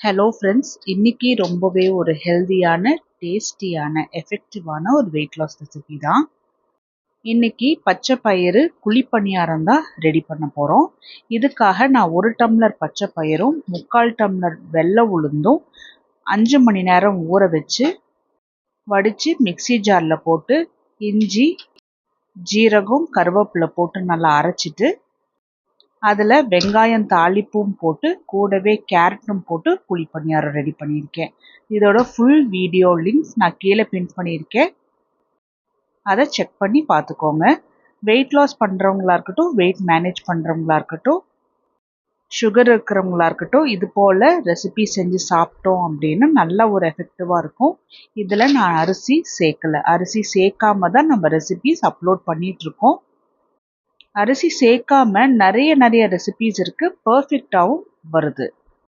Hello friends இன்னைக்கு ரொம்பவே ஒரு ஹெல்தியான டேஸ்டியான எஃபெக்டிவான ஒரு வெயிட் லாஸ் ரெசிபி தான். இன்னைக்கு பச்சை பயிறு குழிப்பணியாரம் தான் ரெடி பண்ண போகிறோம் இதுக்காக நான் ஒரு டம்ளர் பச்சை பயிரும் முக்கால் டம்ளர் வெள்ளை உளுந்தும் அஞ்சு மணி நேரம் ஊற வச்சு வடித்து மிக்சி ஜாரில் போட்டு இஞ்சி ஜீரகம் கருவேப்பிலை போட்டு நல்லா அரைச்சிட்டு அதில் வெங்காயம் தாளிப்பும் போட்டு கூடவே கேரட்டும் போட்டு புளி பணியாரம் ரெடி பண்ணியிருக்கேன். இதோட ஃபுல் வீடியோ லிங்க்ஸ் நான் கீழே பின் பண்ணியிருக்கேன். அதை செக் பண்ணி பார்த்துக்கோங்க. வெயிட் லாஸ் பண்ணுறவங்களா இருக்கட்டும் வெயிட் மேனேஜ் பண்ணுறவங்களா இருக்கட்டும் சுகர் இருக்கிறவங்களா இருக்கட்டும் இது போல் ரெசிபி செஞ்சு சாப்பிட்டோம் அப்படின்னு நல்ல ஒரு எஃபெக்டிவாக இருக்கும். இதில் நான் அரிசி சேர்க்கலை. அரிசி சேர்க்காம தான் நம்ம ரெசிபிஸ் அப்லோட் பண்ணிகிட்ருக்கோம் அரிசி சேர்க்காம நிறைய நிறைய ரெசிபீஸ் இருக்குது பர்ஃபெக்டாகவும் வருது.